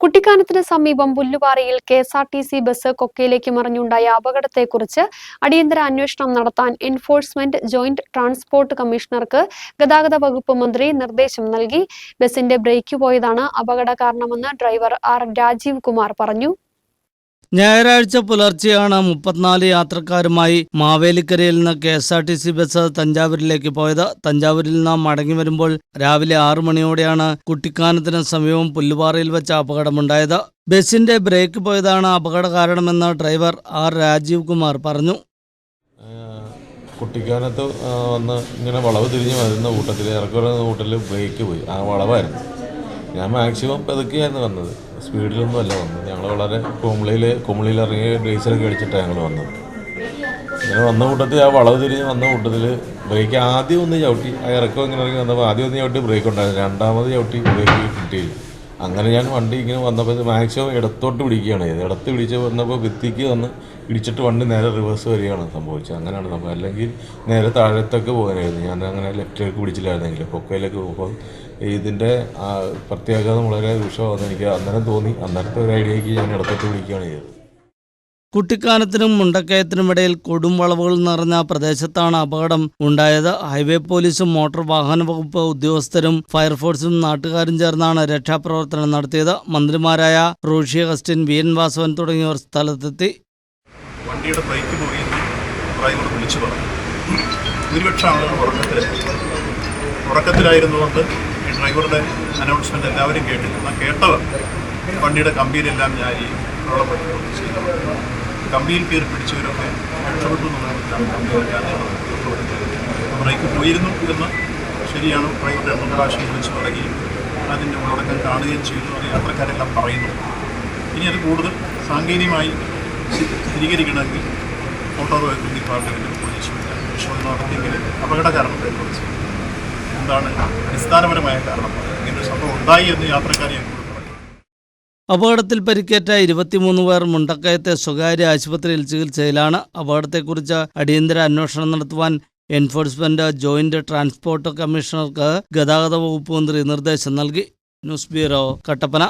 കുട്ടിക്കാനത്തിന് സമീപം പുല്ലുപാറയിൽ K S R T C bus കൊക്കയിലേക്ക് മറിഞ്ഞുണ്ടായ അപകടത്തെക്കുറിച്ച് അടിയന്തര അന്വേഷണം നടത്താൻ എൻഫോഴ്സ്മെന്റ് ജോയിന്റ് ട്രാൻസ്പോർട്ട് കമ്മീഷണർക്ക് ഗതാഗത വകുപ്പ് മന്ത്രി നിർദ്ദേശം നൽകി. ബസിന്റെ ബ്രേക്ക് പോയതാണ് അപകട കാരണമെന്ന് ഡ്രൈവർ ആർ രാജീവ് കുമാർ പറഞ്ഞു. ഞായറാഴ്ച പുലർച്ചെയാണ് മുപ്പത്തിനാല് യാത്രക്കാരുമായി മാവേലിക്കരയിൽ നിന്ന് K S R T C bus തഞ്ചാവൂരിലേക്ക് പോയത്. തഞ്ചാവൂരിൽ നിന്ന് മടങ്ങി വരുമ്പോൾ രാവിലെ ആറു മണിയോടെയാണ് കുട്ടിക്കാനത്തിന് സമീപം പുല്ലുപാറയിൽ വെച്ച് അപകടമുണ്ടായത്. ബസിന്റെ ബ്രേക്ക് പോയതാണ് അപകട കാരണമെന്ന് ഡ്രൈവർ ആർ രാജീവ് കുമാർ പറഞ്ഞു. കുട്ടിക്കാനത്ത് വന്ന് ഇങ്ങനെ വളവ് തിരിഞ്ഞ് വരുന്ന കൂട്ടത്തിൽ ഇറക്കി വരുന്ന കൂട്ടത്തിൽ ബ്രേക്ക് പോയി. ആ വളവായിരുന്നു. ഞാൻ മാക്സിമം പതുക്കെയായിരുന്നു വന്നത്. സ്പീഡിലൊന്നും അല്ല വന്നത്. ഞങ്ങൾ വളരെ കുമിളിയിൽ കുമിളിയിൽ ഇറങ്ങി ഡീസലൊക്കെ അടിച്ചിട്ടാണ് ഞങ്ങൾ വന്നത്. ഇങ്ങനെ വന്ന കൂട്ടത്തിൽ ആ വളവ് തിരിഞ്ഞ് വന്ന കൂട്ടത്തിൽ ബ്രേക്ക് ആദ്യം ഒന്ന് ചവിട്ടി ആ ഇറക്കം ഇങ്ങനെ ഇറങ്ങി വന്നപ്പോൾ ആദ്യം ഒന്ന് ചവിട്ടി ബ്രേക്ക് ഉണ്ടായിരുന്നു രണ്ടാമത് ചവിട്ടി ബ്രേക്ക് കിട്ടിയില്ല. അങ്ങനെ ഞാൻ വണ്ടി ഇങ്ങനെ വന്നപ്പോൾ മാക്സിമം ഇടത്തോട്ട് പിടിക്കുകയാണ്. ഇടത്ത് പിടിച്ച് വന്നപ്പോൾ ഭിത്തിക്ക് വന്ന് ഇടിച്ചിട്ട് വണ്ടി നേരെ റിവേഴ്സ് വരികയാണ് സംഭവിച്ചത്. അങ്ങനെയാണ് സംഭവം. അല്ലെങ്കിൽ നേരെ താഴത്തേക്ക് പോകാനായിരുന്നു. ഞാൻ അങ്ങനെ ലെഫ്റ്റിലേക്ക് പിടിച്ചില്ലായിരുന്നെങ്കിൽ. പൊക്കയിലേക്ക് പോകുമ്പോൾ ഇതിന്റെ പ്രത്യാഘാതം വളരെ രൂക്ഷമാണെന്ന് എനിക്ക് അന്നേരം തോന്നി. അന്നേരത്തെ ഒരു ഐഡിയയ്ക്ക് ഞാൻ ഇടത്തോട്ട് പിടിക്കുകയാണ് ചെയ്തത്. കുട്ടിക്കാനത്തിനും മുണ്ടക്കയത്തിനും ഇടയിൽ കൊടും വളവുകൾ നിറഞ്ഞ പ്രദേശത്താണ് അപകടം ഉണ്ടായത്. ഹൈവേ പോലീസും മോട്ടോർ വാഹന വകുപ്പ് ഉദ്യോഗസ്ഥരും ഫയർഫോഴ്സും നാട്ടുകാരും ചേർന്നാണ് രക്ഷാപ്രവർത്തനം നടത്തിയത്. മന്ത്രിമാരായ റോഷി അഗസ്റ്റിൻ വി എൻ വാസവൻ തുടങ്ങിയവർ സ്ഥലത്തെത്തി. വണ്ടിയുടെ വിളിച്ചു ഈ ഡ്രൈവറുടെ അനൗൺസ്മെന്റ് എല്ലാവരും കേട്ടില്ല എന്നാൽ കേട്ടവർ വണ്ടിയുടെ കമ്പിയിലെല്ലാം ഞാൻ അവിടെ പറ്റുകയും ചെയ്തു. കമ്പിയിൽ കയറി പിടിച്ചവരൊക്കെ രക്ഷപ്പെട്ടു എന്നുള്ളതാണ് ബ്രേക്ക് പോയിരുന്നു എന്ന് ശരിയാണ്. ഡ്രൈവർ രണ്ട് പ്രാവശ്യം വിളിച്ചു പറയുകയും അതിന്റെ ഉള്ളടക്കം കാണുകയും ചെയ്തു. അത് യാത്രക്കാരെല്ലാം പറയുന്നു. ഇനി അത് കൂടുതൽ സാങ്കേതികമായി സ്ഥി- സ്ഥിരീകരിക്കണമെങ്കിൽ മോട്ടോർ വെഹിക്കിൾ ഡിപ്പാർട്ട്മെന്റും പോലീസും പരിശോധന നടത്തിയെങ്കിൽ അപകട കാരണത്തെക്കുറിച്ച് എന്താണ് അടിസ്ഥാനപരമായ കാരണം? ഇങ്ങനൊരു സംഭവം ഉണ്ടായി എന്ന് യാത്രക്കാരെ അപകടത്തിൽ പരിക്കേറ്റ ഇരുപത്തിമൂന്ന് പേർ മുണ്ടക്കയത്തെ സ്വകാര്യ ആശുപത്രിയിൽ ചികിത്സയിലാണ്. അപകടത്തെക്കുറിച്ച് അടിയന്തര അന്വേഷണം നടത്തുവാൻ എൻഫോഴ്സ്മെന്റ് ജോയിന്റ് ട്രാൻസ്പോർട്ട് കമ്മീഷണർക്ക് ഗതാഗത വകുപ്പ് മന്ത്രി നിർദ്ദേശം നൽകി. News bureau Kattappana.